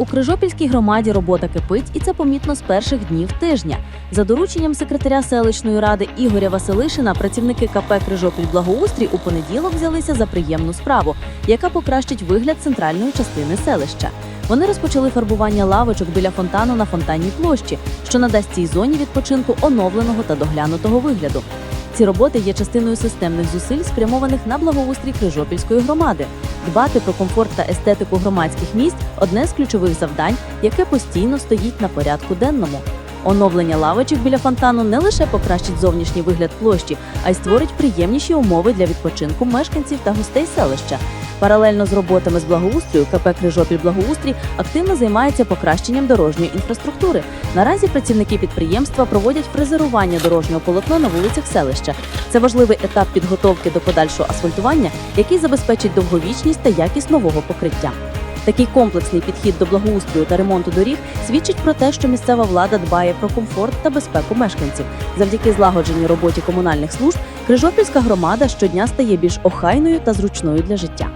У Крижопільській громаді робота кипить, і це помітно з перших днів тижня. За дорученням секретаря селищної ради Ігоря Василишина, працівники КП Крижопіль Благоустрій у понеділок взялися за приємну справу, яка покращить вигляд центральної частини селища. Вони розпочали фарбування лавочок біля фонтану на фонтанній площі, що надасть цій зоні відпочинку оновленого та доглянутого вигляду. Ці роботи є частиною системних зусиль, спрямованих на благоустрій Крижопільської громади. Дбати про комфорт та естетику громадських місць одне з ключових завдань, яке постійно стоїть на порядку денному. Оновлення лавочок біля фонтану не лише покращить зовнішній вигляд площі, а й створить приємніші умови для відпочинку мешканців та гостей селища. Паралельно з роботами з благоустрою КП Крижопіль Благоустрій активно займається покращенням дорожньої інфраструктури. Наразі працівники підприємства проводять фрезерування дорожнього полотна на вулицях селища. Це важливий етап підготовки до подальшого асфальтування, який забезпечить довговічність та якість нового покриття. Такий комплексний підхід до благоустрою та ремонту доріг свідчить про те, що місцева влада дбає про комфорт та безпеку мешканців. Завдяки злагодженій роботі комунальних служб Крижопільська громада щодня стає більш охайною та зручною для життя.